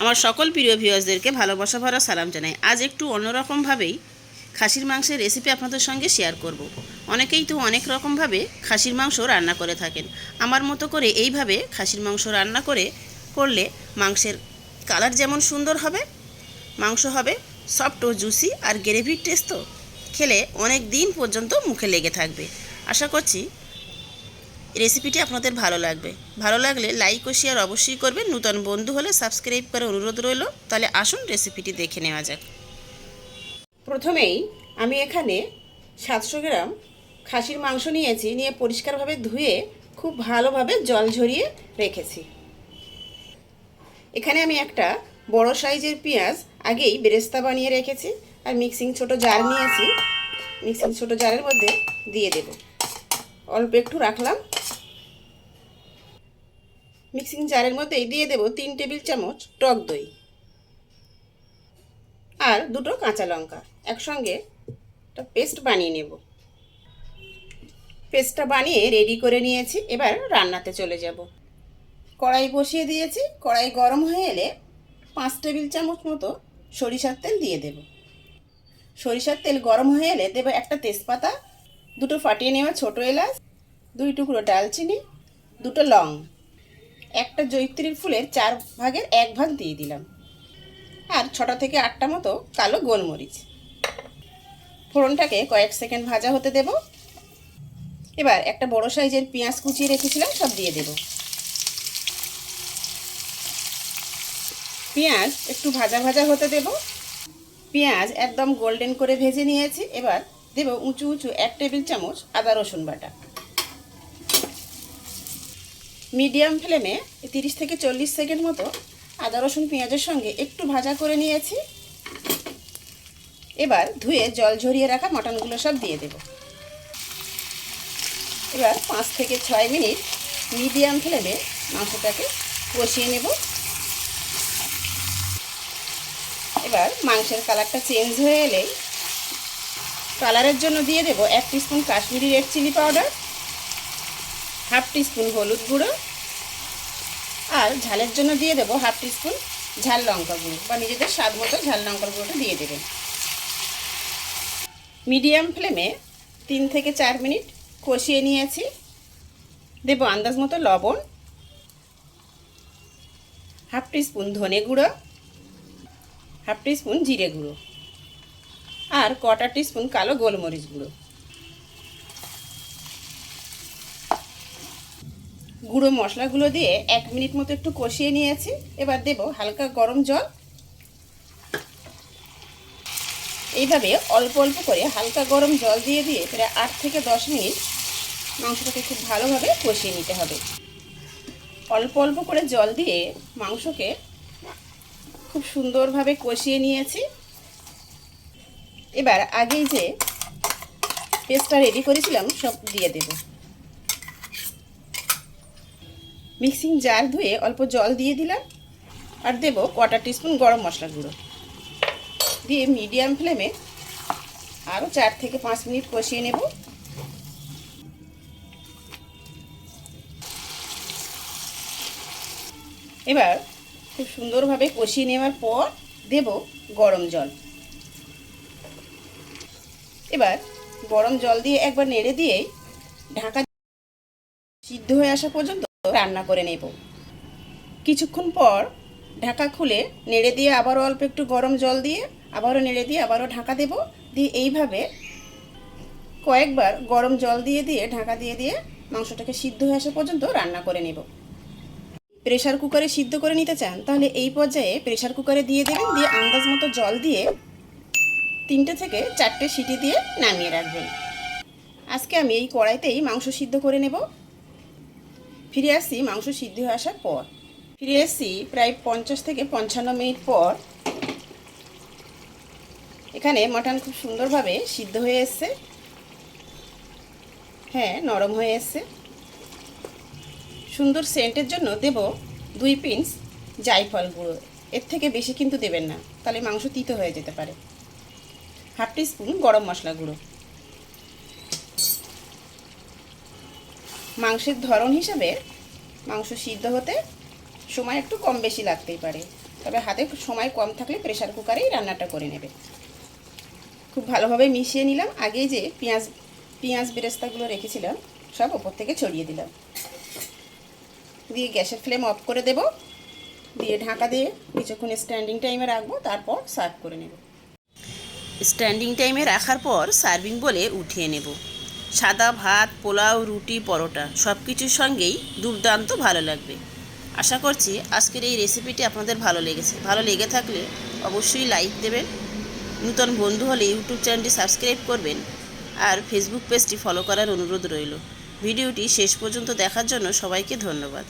আমার সকল প্রিয় ভিউয়ার্সদেরকে ভালোবাসা ভরা সালাম জানাই। আজ একটু অন্যরকমভাবেই খাসির মাংসের রেসিপি আপনাদের সঙ্গে শেয়ার করব। অনেকেই তো অনেক রকমভাবে খাসির মাংস রান্না করে থাকেন। আমার মতো করে এইভাবে খাসির মাংস রান্না করে করলে মাংসের কালার যেমন সুন্দর হবে, মাংস হবে সফট ও জুসি আর গ্রেভির টেস্ট তো খেলে অনেক দিন পর্যন্ত মুখে লেগে থাকবে। আশা করছি রেসিপিটি আপনাদের ভালো লাগবে। ভালো লাগলে লাইক ও শেয়ার অবশ্যই করবেন। নূতন বন্ধু হলে সাবস্ক্রাইব করে অনুরোধ রইল। তাহলে আসুন রেসিপিটি দেখে নেওয়া যাক। প্রথমেই আমি এখানে সাতশো গ্রাম খাসির মাংস নিয়েছি। নিয়ে পরিষ্কারভাবে ধুয়ে খুব ভালোভাবে জল ঝরিয়ে রেখেছি। এখানে আমি একটা বড় সাইজের পেঁয়াজ আগেই বেরেস্তা বানিয়ে রেখেছি। আর মিক্সিং ছোট জার নিয়েছি। মিক্সিং ছোট জারের মধ্যে দিয়ে দেব। অল্প একটু রাখলাম। মিক্সিং জারের মধ্যেই দিয়ে দেব তিন টেবিল চামচ টক দই আর দুটো কাঁচা লঙ্কা। একসঙ্গে একটা পেস্ট বানিয়ে নেব। পেস্টটা বানিয়ে রেডি করে নিয়েছি, এবার রান্নাতে চলে যাব। কড়াই বসিয়ে দিয়েছি, কড়াই গরম হয়ে এলে পাঁচ টেবিল চামচ মতো সরিষার তেল দিয়ে দেব। সরিষার তেল গরম হয়ে এলে দেবো একটা তেজপাতা, দুটো ফাটিয়ে নেওয়া ছোটো এলাচ, দুই টুকরো ডালচিনি, দুটো লং। একটা জৈত্রীর ফুলের চার ভাগের এক ভাগ দিয়ে দিলাম। আর ছটা থেকে আটটা মতো কালো গোলমরিচ। ফোড়নটাকে কয়েক সেকেন্ড ভাজা হতে দেব। এবার একটা বড় সাইজের পেঁয়াজ কুচিয়ে রেখেছিলাম, সব দিয়ে দেব। পেঁয়াজ একটু ভাজা ভাজা হতে দেব। পেঁয়াজ একদম গোল্ডেন করে ভেজে নিয়েছি। এবার দেব উঁচু উঁচু এক টেবিল চামচ আদা রসুন বাটা। মিডিয়াম ফ্লেমে তিরিশ থেকে চল্লিশ সেকেন্ড মতো আদা, রসুন, পেঁয়াজের সঙ্গে একটু ভাজা করে নিয়েছি। এবার ধুয়ে জল ঝরিয়ে রাখা মটনগুলো সব দিয়ে দেব। এবার পাঁচ থেকে ছয় মিনিট মিডিয়াম ফ্লেমে মাংসটাকে কষিয়ে নেব। এবার মাংসের কালারটা চেঞ্জ হয়ে এলেই কালারের জন্য দিয়ে দেব এক spoon Kashmiri red chilli powder. Half teaspoon হলুদ গুঁড়ো আর ঝালের জন্য দিয়ে দেবো হাফ টিস্পুন ঝাল লঙ্কা গুঁড়ো বা নিজেদের স্বাদ মতো ঝাল লঙ্কার গুঁড়োটা দিয়ে দেবেন। মিডিয়াম ফ্লেমে তিন থেকে চার মিনিট কষিয়ে নিয়েছি। দেবো আন্দাজ মতো লবণ, হাফ টিস্পুন ধনে গুঁড়ো, হাফ টিস্পুন জিরে গুঁড়ো আর কটা টিস্পুন কালো গোলমরিচ গুঁড়ো। গুঁড়ো মশলাগুলো দিয়ে এক মিনিট মতো একটু কষিয়ে নিয়েছি। এবার দেব হালকা গরম জল। এইভাবে অল্প অল্প করে হালকা গরম জল দিয়ে দিয়ে প্রায় আট থেকে দশ মিনিট মাংসটাকে খুব ভালোভাবে কষিয়ে নিতে হবে। অল্প অল্প করে জল দিয়ে মাংসকে খুব সুন্দরভাবে কষিয়ে নিয়েছি। এবার আগেই যে পেস্টটা রেডি করেছিলাম, সব দিয়ে দেবো। মিক্সিং জার ধুয়ে অল্প জল দিয়ে দিলাম আর দেবো কটা টিস্পুন গরম মশলা গুঁড়ো। দিয়ে মিডিয়াম ফ্লেমে আরও চার থেকে পাঁচ মিনিট কষিয়ে নেব। এবার খুব সুন্দরভাবে কষিয়ে নেওয়ার পর দেব গরম জল। এবার গরম জল দিয়ে একবার নেড়ে দিয়ে ঢাকা সিদ্ধ হয়ে আসা পর্যন্ত রান্না করে নেব। কিছুক্ষণ পর ঢাকা খুলে নেড়ে দিয়ে আবারও অল্প একটু গরম জল দিয়ে আবারও নেড়ে দিয়ে আবারও ঢাকা দেব। দিয়ে এইভাবে কয়েকবার গরম জল দিয়ে দিয়ে ঢাকা দিয়ে দিয়ে মাংসটাকে সিদ্ধ হয়ে আসা পর্যন্ত রান্না করে নেব। প্রেশার কুকারে সিদ্ধ করে নিতে চান, তাহলে এই পর্যায়ে প্রেশার কুকারে দিয়ে দেবেন, দিয়ে আন্দাজ মতো জল দিয়ে তিনটে থেকে চারটে সিটি দিয়ে নামিয়ে রাখবেন। আজকে আমি এই কড়াইতেই মাংস সিদ্ধ করে নেব। ফিরে আসি মাংস সিদ্ধ হয়ে আসার পর। ফিরে এসছি প্রায় পঞ্চাশ থেকে পঞ্চান্ন মিনিট পর। এখানে মাটন খুব সুন্দরভাবে সিদ্ধ হয়ে এসছে। হ্যাঁ নরম হয়ে এসছে। সুন্দর সেন্টের জন্য দেব দুই পিন্স জাইফল গুঁড়ো। এর থেকে বেশি কিন্তু দেবেন না, তাহলে মাংস তিতো হয়ে যেতে পারে। হাফ টিস্পুন গরম মশলা গুঁড়ো। মাংসের ধরন হিসাবে মাংস সিদ্ধ হতে সময় একটু কম বেশি লাগতেই পারে। তবে হাতে সময় কম থাকলে প্রেশার কুকারেই রান্নাটা করে নেবে। খুব ভালোভাবে মিশিয়ে নিলাম। আগেই যে পেঁয়াজ পেঁয়াজ বেরেস্তাগুলো রেখেছিলাম, সব ওপর থেকে ছড়িয়ে দিলাম। দিয়ে গ্যাসের ফ্লেম অফ করে দেব। দিয়ে ঢাকা দিয়ে কিছুক্ষণ স্ট্যান্ডিং টাইমে রাখব, তারপর সার্ভ করে নেব। স্ট্যান্ডিং টাইমে রাখার পর সার্ভিং বলে উঠিয়ে নেব। সাদা ভাত, পোলাও, রুটি, পরোটা সব কিছুর সঙ্গেই দুর্দান্ত ভালো লাগবে। আশা করছি আজকের এই রেসিপিটি আপনাদের ভালো লেগেছে। ভালো লেগে থাকলে অবশ্যই লাইক দেবেন, নূতন বন্ধু হলে ইউটিউব চ্যানেলটি সাবস্ক্রাইব করবেন আর ফেসবুক পেজটি ফলো করার অনুরোধ রইল। ভিডিওটি শেষ পর্যন্ত দেখার জন্য সবাইকে ধন্যবাদ।